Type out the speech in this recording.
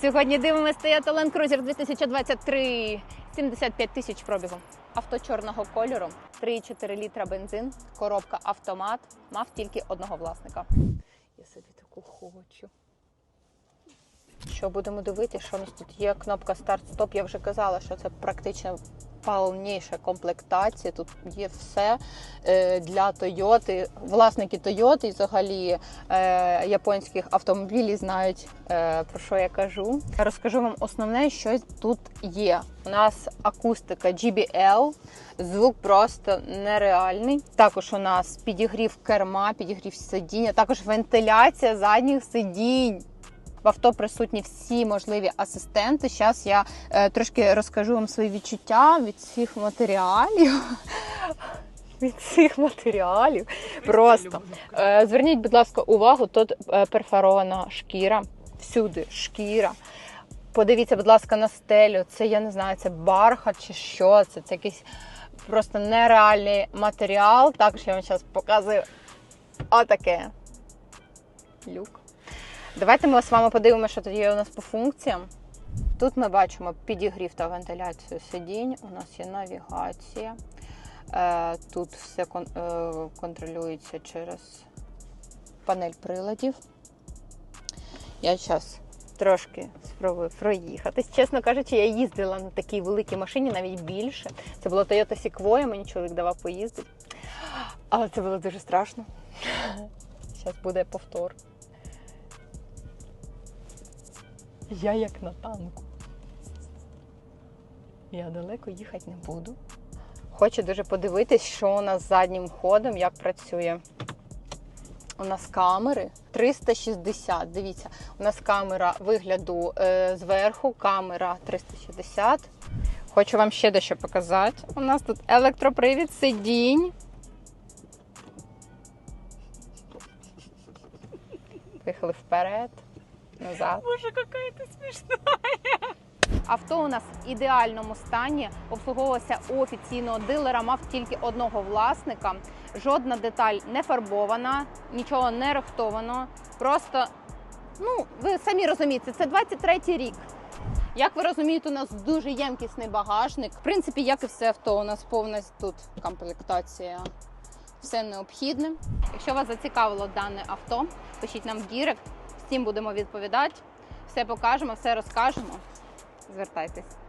Сьогодні дивимося Toyota Land Cruiser 2023. 75 тисяч пробігу. Авто чорного кольору, 3,4 літра бензин, коробка автомат. Мав тільки одного власника. Я собі таку хочу. Що будемо дивитися, що у нас тут є кнопка старт-стоп. Я вже казала, що це практично повніша комплектація. Тут є все е, для Тойоти. Власники Тойоти і взагалі е, японських автомобілів знають е, про що я кажу. Розкажу вам основне, що тут є. У нас акустика GBL, звук просто нереальний. Також у нас підігрів керма, підігрів сидіння, також вентиляція задніх сидінь. В авто присутні всі можливі асистенти. Зараз я е, трошки розкажу вам свої відчуття від цих матеріалів. Від цих матеріалів. Просто е, зверніть, будь ласка, увагу, тут е, перфорована шкіра, всюди шкіра. Подивіться, будь ласка, на стелю. Це я не знаю, це бархат чи що. Це, це якийсь просто нереальний матеріал. Також я вам зараз показую отаке. Люк. Давайте ми з вами подивимося, що тут є у нас по функціям. Тут ми бачимо підігрів та вентиляцію сидінь. У нас є навігація. Е, Тут все е, контролюється через панель приладів. Я зараз трошки спробую проїхатись. Чесно кажучи, я їздила на такій великій машині, навіть більше. Це була Toyota Sequoia, мені чоловік давав поїздити. Але це було дуже страшно. Зараз буде повтор. Я як на танку. Я далеко їхати не буду. Хочу дуже подивитись, що у нас заднім ходом, як працює. У нас камери 360. Дивіться, у нас камера вигляду е, зверху, камера 360. Хочу вам ще дещо показати. У нас тут електропривід сидінь. Поїхали вперед, назад. Боже, какая ты смешная. Авто у нас в ідеальному стані, обслуговувався у офіційного дилера, мав тільки одного власника. Жодна деталь не фарбована, нічого не рихтовано. Просто, ну, ви самі розумієте, це 23-й рік. Як ви розумієте, у нас дуже ємкісний багажник. В принципі, як і все авто, у нас повністю тут комплектація. Все необхідне. Якщо вас зацікавило дане авто, пишіть нам в Дірект, всім будемо відповідати, все покажемо, все розкажемо звертайтесь.